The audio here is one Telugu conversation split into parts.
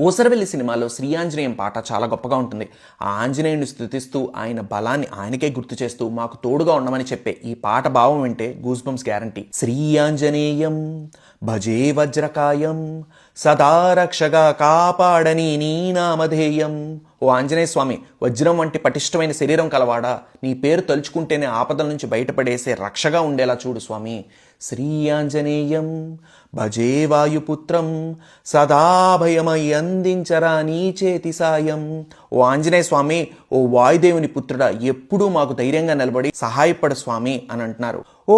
ఊసరవెల్లి సినిమాలో శ్రీ ఆంజనేయం పాట చాలా గొప్పగా ఉంటుంది. ఆ ఆంజనేయుని స్థుతిస్తూ ఆయన బలాన్ని ఆయనకే గుర్తు చేస్తూ మాకు తోడుగా ఉండమని చెప్పే ఈ పాట భావం వింటే goose bumps guarantee Shri Anjaneyam భజే వజ్రకాయం సదా రక్షగా కాపాడని నీ నామధేయం. ఓ ఆంజనేయ స్వామి వజ్రం వంటి పటిష్టమైన శరీరం కలవాడా? నీ పేరు తలుచుకుంటేనే ఆపదల నుంచి బయటపడేసే రక్షగా ఉండేలా చూడు స్వామి. శ్రీ ఆంజనేయం భజే వాయుపుత్రం సదాభయమై అందించరా నీ చేతి సాయం. ఓ ఆంజనేయ స్వామి ఓ వాయుదేవుని పుత్రుడా ఎప్పుడూ మాకు ధైర్యంగా నిలబడి సహాయపడు స్వామి అని అంటున్నారు. ఓ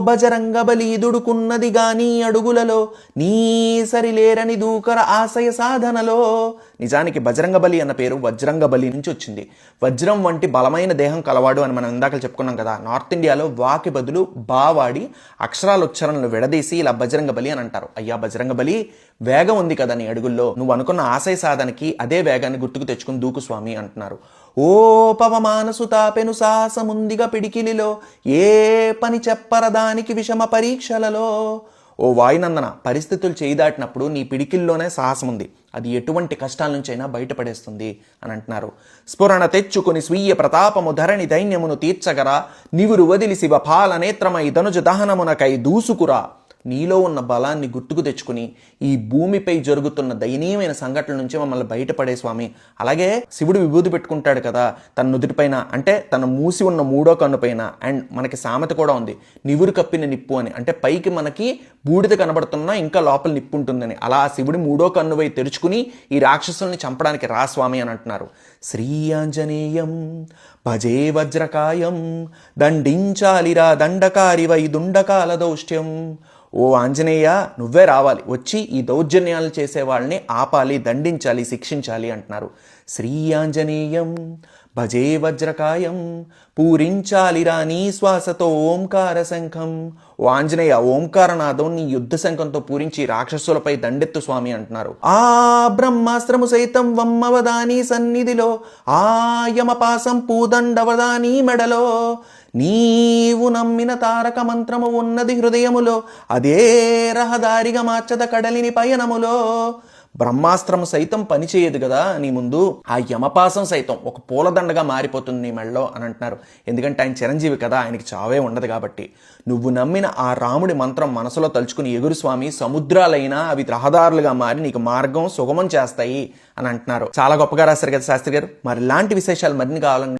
బజరంగ బలి దుడుకున్నది గాని అడుగులలో నీ సరిలేరని దూకర ఆశయ సాధనలో. నిజానికి బజరంగ బలి అన్న పేరు వజ్రంగ బలి నుంచి వచ్చింది. వజ్రం వంటి బలమైన దేహం కలవాడు అని మనం ఇందాక చెప్పుకున్నాం కదా. నార్త్ ఇండియాలో వాకి బదులు బావాడి అక్షరాల ఉచ్చారణలు విడదీసి ఇలా బజరంగ బలి అని అంటారు. అయ్యా బజరంగ బలి వేగం ఉంది కదా నీ అడుగుల్లో. నువ్వు అనుకున్న ఆశయ సాధనకి అదే వేగాన్ని గుర్తుకు తెచ్చుకుని దూకు స్వామి అంటున్నారు. ఓ పవమానసు తాపెను సాహసముందిగా పిడికిలిలో ఏ పని చెప్పర దానికి విషమ పరీక్షలలో? ఓ వాయునందన పరిస్థితులు చేయి దాటినప్పుడు నీ పిడికిల్లోనే సాహసం ఉంది అది ఎటువంటి కష్టాల నుంచైనా బయటపడేస్తుంది అని అంటున్నారు. స్ఫురణ తెచ్చుకుని స్వీయ ప్రతాపము ధరణి దైన్యమును తీర్చగరా. నివురు వదిలి శివ పాల నేత్రమై ధనుజ దహనమునకై దూసుకురా. నీలో ఉన్న బలాన్ని గుర్తుకు తెచ్చుకుని ఈ భూమిపై జరుగుతున్న దయనీయమైన సంఘటనల నుంచి మమ్మల్ని బయటపడే స్వామి. అలాగే శివుడు విభూతి పెట్టుకుంటాడు కదా తన నుదుటిపైన అంటే తన మూసి ఉన్న మూడో కన్ను పైన అండ్ మనకి సామెత కూడా ఉంది నివురు కప్పిన నిప్పు అని. అంటే పైకి మనకి బూడిద కనబడుతున్నా ఇంకా లోపల నిప్పు ఉంటుందని. అలా శివుడి మూడో కన్నువై తెరుచుకుని ఈ రాక్షసుల్ని చంపడానికి రా స్వామి అని అంటున్నారు. శ్రీ ఆంజనేయం భజే వజ్రకాయం దండించాలిరా దండకారి వై దుండకాల దౌష్ట్యం ఓ ఆంజనేయ నువ్వే రావాలి. వచ్చి ఈ దౌర్జన్యాలు చేసే వాళ్ళని ఆపాలి దండించాలి శిక్షించాలి అంటున్నారు. శ్రీ ఆంజనేయం భజే వజ్రకాయం పూరించాలి రాని శ్వాసతో ఓంకార శంఖం. ఓ ఆంజనేయ ఓంకారనాథం నీ యుద్ధ శంఖంతో పూరించి రాక్షసులపై దండెత్తు స్వామి అంటున్నారు. ఆ బ్రహ్మాస్త్రము సైతం వమ్మవదాని సన్నిధిలో ఆ యమపాసం పూదండవదాని మెడలో నీవు నమ్మిన తారక మంత్రము ఉన్నది హృదయములో అదే రహదారిగా మార్చద కడలిని పయనములో. బ్రహ్మాస్త్రం సైతం పనిచేయదు కదా నీ ముందు ఆ యమపాసం సైతం ఒక పూలదండగా మారిపోతుంది నీ మెళ్ళలో అని అంటున్నారు. ఎందుకంటే ఆయన చిరంజీవి కదా ఆయనకి చావే ఉండదు కాబట్టి. నువ్వు నమ్మిన ఆ రాముడి మంత్రం మనసులో తలుచుకుని ఎగురు స్వామి సముద్రాలైనా అవి రహదారులుగా మారి నీకు మార్గం సుగమం చేస్తాయి అని అంటున్నారు. చాలా గొప్పగా రాశారు కదా శాస్త్రి గారు. మరి ఇలాంటి విశేషాలు మరిన్ని కావాలని